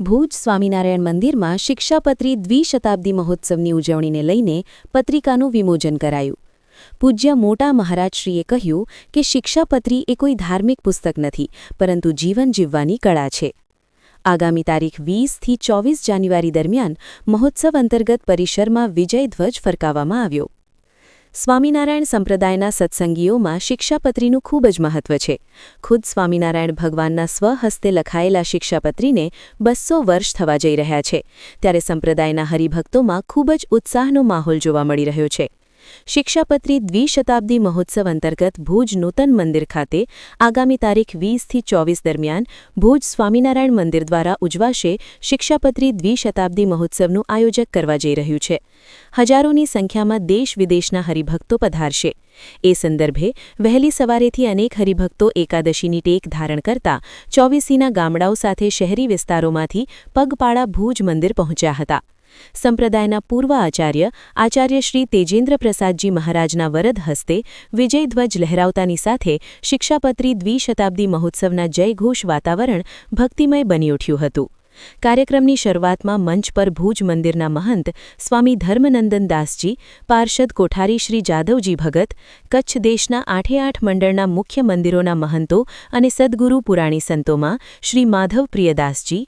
ભુજ સ્વામિનારાયણ મંદિરમાં શિક્ષાપત્રી દ્વિશતાબ્દી મહોત્સવની ઉજવણીને લઈને પત્રિકાનું વિમોચન કરાયું. પૂજ્ય મોટા મહારાજશ્રીએ કહ્યું કે શિક્ષાપત્રી એ કોઈ ધાર્મિક પુસ્તક નથી, પરંતુ જીવન જીવવાની કળા છે. આગામી તારીખ વીસથી ચોવીસ જાન્યુઆરી દરમિયાન મહોત્સવ અંતર્ગત પરિસરમાં વિજય ધ્વજ ફરકાવવામાં આવ્યો. સ્વામિનારાયણ સંપ્રદાયના સત્સંગીઓમાં શિક્ષાપત્રીનું ખૂબ જ મહત્વ છે. ખુદ સ્વામિનારાયણ ભગવાનના સ્વહસ્તે લખાયેલા શિક્ષાપત્રીને બસો વર્ષ થવા જઈ રહ્યા છે. ત્યારે સંપ્રદાયના હરિભક્તોમાં ખૂબ જ ઉત્સાહનો માહોલ જોવા મળી રહ્યો છે. શિક્ષાપત્રી દ્વિશતાબ્દી મહોત્સવ અંતર્ગત ભુજ નૂતન મંદિર ખાતે આગામી તારીખ વીસથી ચોવીસ દરમિયાન ભુજ સ્વામિનારાયણ મંદિર દ્વારા ઉજવાશે શિક્ષાપત્રી દ્વિશતાબ્દી મહોત્સવનું આયોજક કરવા જઈ રહ્યું છે. હજારોની સંખ્યામાં દેશ વિદેશના હરિભક્તો પધારશે. એ સંદર્ભે વહેલી સવારેથી અનેક હરિભક્તો એકાદશીની ટેક ધારણ કરતા ચોવીસીના ગામડાઓ સાથે શહેરી વિસ્તારોમાંથી પગપાળા ભુજ મંદિર પહોંચ્યા હતા. સંપ્રદાયના પૂર્વ આચાર્ય આચાર્ય શ્રી તેજેન્દ્ર પ્રસાદજી મહારાજના વરદ હસ્તે વિજયધ્વજ લહેરાવતાની સાથે શિક્ષાપત્રી દ્વિશતાબ્દી મહોત્સવના જયઘોષ વાતાવરણ ભક્તિમય બની ઉઠ્યું હતું. કાર્યક્રમની શરૂઆતમાં મંચ પર ભુજ મંદિરના મહંત સ્વામી ધર્મનંદન દાસજી, પાર્ષદ કોઠારી શ્રી જાદવજી ભગત, કચ્છ દેશના આઠે આઠ મંડળના મુખ્ય મંદિરોના મહંતો અને સદગુરુ પુરાણી સંતોમાં શ્રી માધવ પ્રિયદાસજી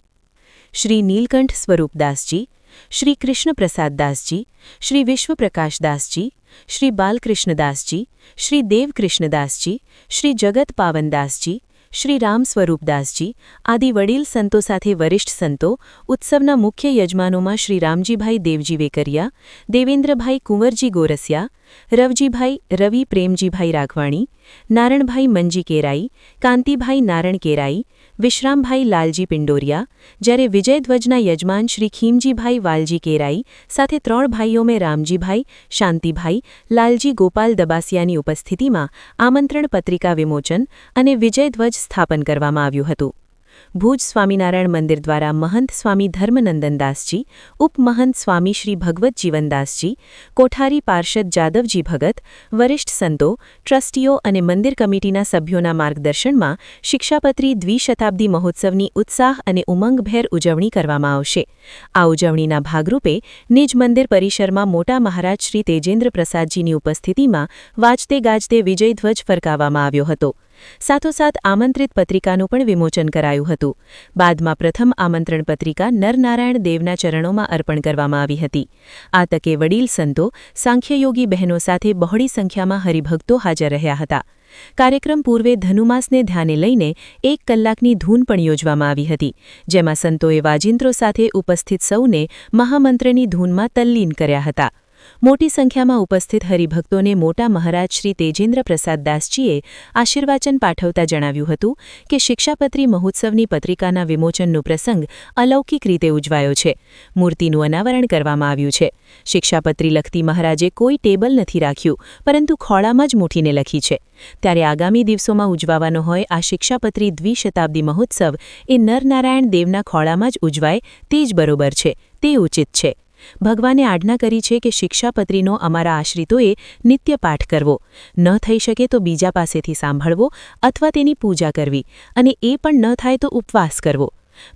શ્રી નીલકંઠ સ્વરૂપદાસજી શ્રી કૃષ્ણપ્રસાદદાસજી શ્રી વિશ્વપ્રકાશદાસજી શ્રી બાલકૃષ્ણદાસજી શ્રી દેવકૃષ્ણદાસજી શ્રી જગત પાવનદાસજી શ્રી રામ સ્વરૂપદાસજી આદિ વડીલ સંતો સાથે વરિષ્ઠ સંતો, ઉત્સવના મુખ્ય યજમાનોમાં શ્રી રામજીભાઈ દેવજી વેકરિયા, દેવેન્દ્રભાઈ કુંવરજી ગોરસિયા, રવજીભાઈ રવિ પ્રેમજીભાઈ રાઘવાણી, નારણભાઈ મંજી કેરાઈ, કાંતિભાઈ નારણ કેરાઈ વિશ્રામભાઈ લાલજી પિંડોરિયા, જ્યારે વિજયધ્વજના યજમાન શ્રી ખીમજીભાઈ વાલજી કેરાઈ સાથે ત્રણ ભાઈઓ મેં રામજીભાઈ, શાંતિભાઈ, લાલજી ગોપાલ દબાસિયાની ઉપસ્થિતિમાં આમંત્રણ પત્રિકા વિમોચન અને વિજયધ્વજ સ્થાપન કરવામાં આવ્યું હતું. ભુજ સ્વામિનારાયણ મંદિર દ્વારા મહંત સ્વામી ધર્મનંદનદાસજી ઉપમહંત સ્વામી શ્રી ભગવત જીવનદાસજી, કોઠારી પાર્ષદ જાદવજી ભગત, વરિષ્ઠ સંતો, ટ્રસ્ટીઓ અને મંદિર કમિટીના સભ્યોના માર્ગદર્શનમાં શિક્ષાપત્રી દ્વિશતાબ્દી મહોત્સવની ઉત્સાહ અને ઉમંગભેર ઉજવણી કરવામાં આવશે. આ ઉજવણીના ભાગરૂપે નિજ મંદિર પરિસરમાં મોટા મહારાજ શ્રી તેજેન્દ્ર પ્રસાદજીની ઉપસ્થિતિમાં વાજતે ગાજતે વિજયધ્વજ ફરકાવવામાં આવ્યો હતો. સાથોસાથ આમંત્રિત પત્રિકાનું પણ વિમોચન કરાયું હતું. બાદમાં પ્રથમ આમંત્રણ પત્રિકા નરનારાયણ દેવના ચરણોમાં અર્પણ કરવામાં આવી હતી. આ તકે વડીલ સંતો, સાંખ્યયોગી બહેનો સાથે બહોળી સંખ્યામાં હરિભક્તો હાજર રહ્યા હતા. કાર્યક્રમ પૂર્વે ધનુમાસને ધ્યાને લઈને એક કલાકની ધૂન પણ યોજવામાં આવી હતી, જેમાં સંતોએ વાજિંત્રો સાથે ઉપસ્થિત સૌને મહામંત્રની ધૂનમાં તલ્લીન કર્યા હતા. મોટી સંખ્યામાં ઉપસ્થિત હરિભક્તોને મોટા મહારાજ શ્રી તેજેન્દ્ર પ્રસાદદાસજીએ આશીર્વાચન પાઠવતા જણાવ્યું હતું કે શિક્ષાપત્રી મહોત્સવની પત્રિકાના વિમોચનનો પ્રસંગ અલૌકિક રીતે ઉજવાયો છે. મૂર્તિનું અનાવરણ કરવામાં આવ્યું છે. શિક્ષાપત્રી લખતી મહારાજે કોઈ ટેબલ નથી રાખ્યું, પરંતુ ખોળામાં જ મૂઠીને લખી છે. ત્યારે આગામી દિવસોમાં ઉજવાવાનો હોય આ શિક્ષાપત્રી દ્વિશતાબ્દી મહોત્સવ એ નરનારાયણ દેવના ખોળામાં જ ઉજવાય તે જ બરોબર છે, તે ઉચિત છે. ભગવાને આજ્ઞા કરી છે કે શિક્ષાપત્રીનો અમારા આશ્રિતોએ નિત્ય પાઠ કરવો. ન થઈ શકે તો બીજા પાસેથી સાંભળવો અથવા તેની પૂજા કરવી અને એ પણ ન થાય તો ઉપવાસ કરવો.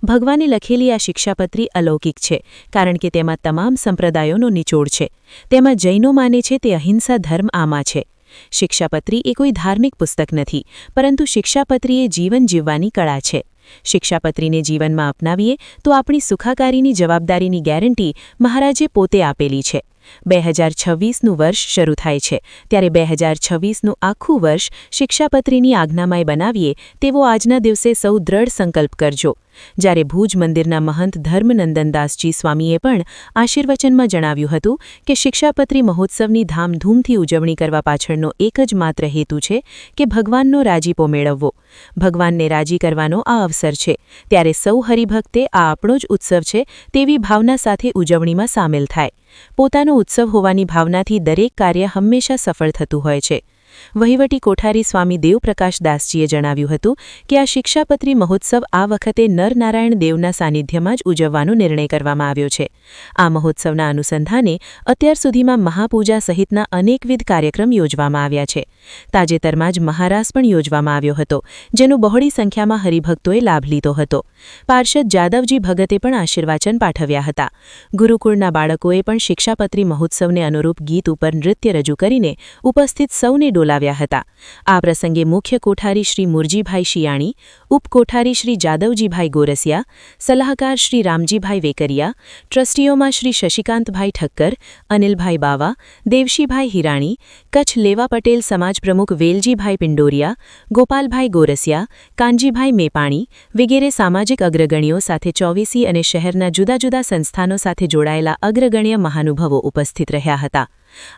ભગવાને લખેલી આ શિક્ષાપત્રી અલૌકિક છે, કારણ કે તેમાં તમામ સંપ્રદાયોનો નિચોડ છે. તેમાં જૈનો માને છે તે અહિંસા ધર્મ આમાં છે. શિક્ષાપત્રી એ કોઈ ધાર્મિક પુસ્તક નથી, પરંતુ શિક્ષાપત્રી એ જીવન જીવવાની કળા છે. શિક્ષાપત્રીને જીવનમાં અપનાવીએ તો આપણી સુખાકારીની જવાબદારીની ગેરંટી મહારાજે પોતે આપેલી છે. બે હજાર છવ્વીસનું વર્ષ શરૂ થાય છે. ત્યારે બે હજાર છવ્વીસનું આખું વર્ષ શિક્ષાપત્રીની આજ્ઞામાય બનાવીએ તેવો આજના દિવસે સૌ દ્રઢ સંકલ્પ કરજો. જ્યારે ભુજ મંદિરના મહંત ધર્મનંદનદાસજી સ્વામીએ પણ આશીર્વચનમાં જણાવ્યું હતું કે શિક્ષાપત્રી મહોત્સવની ધામધૂમથી ઉજવણી કરવા પાછળનો એક જ માત્ર હેતુ છે કે ભગવાનનો રાજીપો મેળવવો. ભગવાનને રાજી કરવાનો આ અવસર છે. ત્યારે સૌ હરિભક્તે આ આપણો જ ઉત્સવ છે તેવી ભાવના સાથે ઉજવણીમાં સામેલ થાય. પોતાનો ઉત્સવ હોવાની ભાવનાથી દરેક કાર્ય હંમેશા સફળ થતું હોય છે. વહીવટી કોઠારી સ્વામી દેવપ્રકાશ દાસજીએ જણાવ્યું હતું કે આ શિક્ષાપત્રી મહોત્સવ આ વખતે નરનારાયણ દેવના સાનિધ્યમાં જ ઉજવવાનો નિર્ણય કરવામાં આવ્યો છે. આ મહોત્સવના અનુસંધાને અત્યાર સુધીમાં મહાપૂજા સહિતના અનેકવિધ કાર્યક્રમ યોજવામાં આવ્યા છે. તાજેતરમાં જ મહારાસ પણ યોજવામાં આવ્યો હતો, જેનો બહોળી સંખ્યામાં હરિભક્તોએ લાભ લીધો હતો. પાર્ષદ જાદવજી ભગતે પણ આશીર્વાચન પાઠવ્યા હતા. ગુરુકુળના બાળકોએ પણ શિક્ષાપત્રી મહોત્સવને અનુરૂપ ગીત ઉપર નૃત્ય રજૂ કરીને ઉપસ્થિત સૌને ડોલાવ્યા હતા. આ પ્રસંગે મુખ્ય કોઠારી શ્રી મુરજીભાઈ શિયાણી ઉપકોઠારી શ્રી જાદવજીભાઈ ગોરસિયા, સલાહકાર શ્રી રામજીભાઈ વેકરિયા, ટ્રસ્ટીઓમાં શ્રી શશિકાંતભાઈ ઠક્કર, અનિલભાઈ બાવા, દેવશીભાઈ હિરાણી, કચ્છ લેવા પટેલ સમાજ પ્રમુખ વેલજીભાઈ પિંડોરિયા, ગોપાલભાઈ ગોરસિયા, કાનજીભાઈ મેપાણી વગેરે સામાજિક અગ્રગણ્યો સાથે ચોવીસી અને શહેરના જુદા જુદા સંસ્થાનો સાથે જોડાયેલા અગ્રગણ્ય મહાનુભાવો ઉપસ્થિત રહ્યા હતા.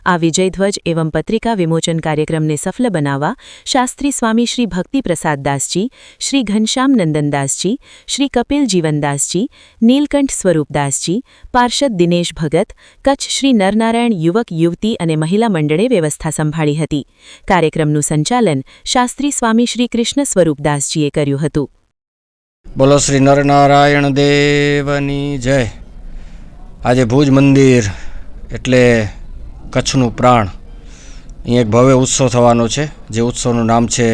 આ વિજયધ્વજ એવં પત્રિકા વિમોચન કાર્યક્રમને સફળ બનાવવા શાસ્ત્રી સ્વામી શ્રી ભક્તિપ્રસાદ દાસજી, શ્રી ઘનશ્યામ નંદનદાસજી શ્રી કપિલ જીવનદાસજી નીલકંઠ સ્વરૂપદાસજી પાર્ષદ દિનેશ ભગત, કચ્છ શ્રી નરનારાયણ યુવક યુવતી અને મહિલા મંડળે વ્યવસ્થા સંભાળી હતી. કાર્યક્રમનું સંચાલન શાસ્ત્રી સ્વામી શ્રી કૃષ્ણ સ્વરૂપદાસજીએ કર્યું હતું. બોલો શ્રી નરનારાયણ દેવની જય. આજે ભુજ મંદિર એટલે કચ્છનું પ્રાણ. અહીં એક ભવ્ય ઉત્સવ થવાનો છે, જે ઉત્સવનું નામ છે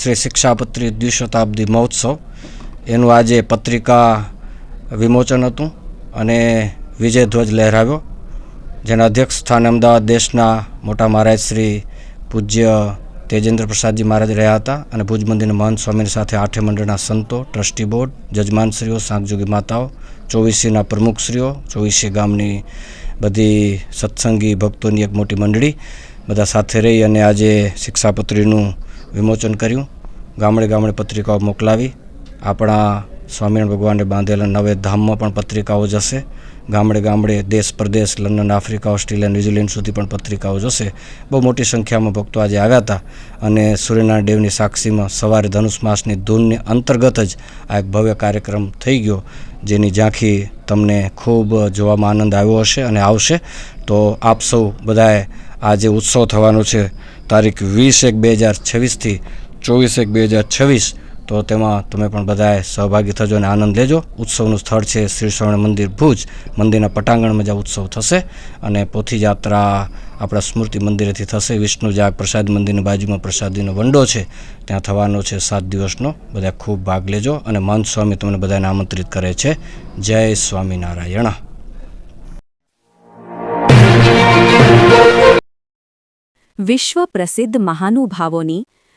શ્રી શિક્ષાપત્રી દ્વિશતાબ્દી મહોત્સવ. એનું આજે પત્રિકા વિમોચન હતું અને વિજયધ્વજ લહેરાવ્યો, જેના અધ્યક્ષ સ્થાને અમદાવાદ દેશના મોટા મહારાજ શ્રી પૂજ્ય તેજેન્દ્ર પ્રસાદજી મહારાજ રહ્યા હતા અને ભુજ મંદિરના મહંત સ્વામીની સાથે આઠે મંડળના સંતો, ટ્રસ્ટી બોર્ડ, જજમાનશ્રીઓ સાંગજોગી માતાઓ, ચોવીસીના પ્રમુખશ્રીઓ, ચોવીસી ગામની બધી સત્સંગી ભક્તોની એક મોટી મંડળી બધા સાથે રહી અને આજે શિક્ષાપત્રીનું વિમોચન કર્યું. ગામડે ગામડે પત્રિકાઓ મોકલાવી. આપણા સ્વામિનારાયણ ભગવાને બાંધેલા નવે ધામમાં પણ પત્રિકાઓ જશે. ગામડે ગામડે દેશ પ્રદેશ, લંડન, આફ્રિકા, ઓસ્ટ્રેલિયા, ન્યૂઝીલેન્ડ સુધી પણ પત્રિકાઓ જશે. બહુ મોટી સંખ્યામાં ભક્તો આજે આવ્યા હતા અને સૂર્યનારાયણ દેવની સાક્ષીમાં સવારે ધનુષ માસની ધૂનની અંતર્ગત જ આ એક ભવ્ય કાર્યક્રમ થઈ ગયો, જેની ઝાંખી તમને ખૂબ જોવામાં આનંદ આવ્યો હશે અને આવશે. તો આપ સૌ બધાએ આ જે ઉત્સવ થવાનો છે. તારીખ વીસ એક બે હજાર છવ્વીસથી ચોવીસ એક બે હજાર છવ્વીસ તો તેમાં તમે પણ બધાએ સહભાગી થજો અને આનંદ લેજો. ઉત્સવનું સ્થળ છે શ્રી શ્રવણ મંદિર ભુજ. મંદિરના પટાંગણમાં જ્યાં ઉત્સવ થશે અને પોથી યાત્રા આપણા સ્મૃતિ મંદિરેથી થશે. વિષ્ણુ જાગ પ્રસાદ મંદિરની બાજુમાં પ્રસાદીનો વંડો છે. ત્યાં થવાનો છે સાત દિવસનો. બધા ખૂબ ભાગ લેજો અને મહંત સ્વામી તમને બધાને આમંત્રિત કરે છે. જય સ્વામિનારાયણ. વિશ્વ પ્રસિદ્ધ મહાનુભાવોની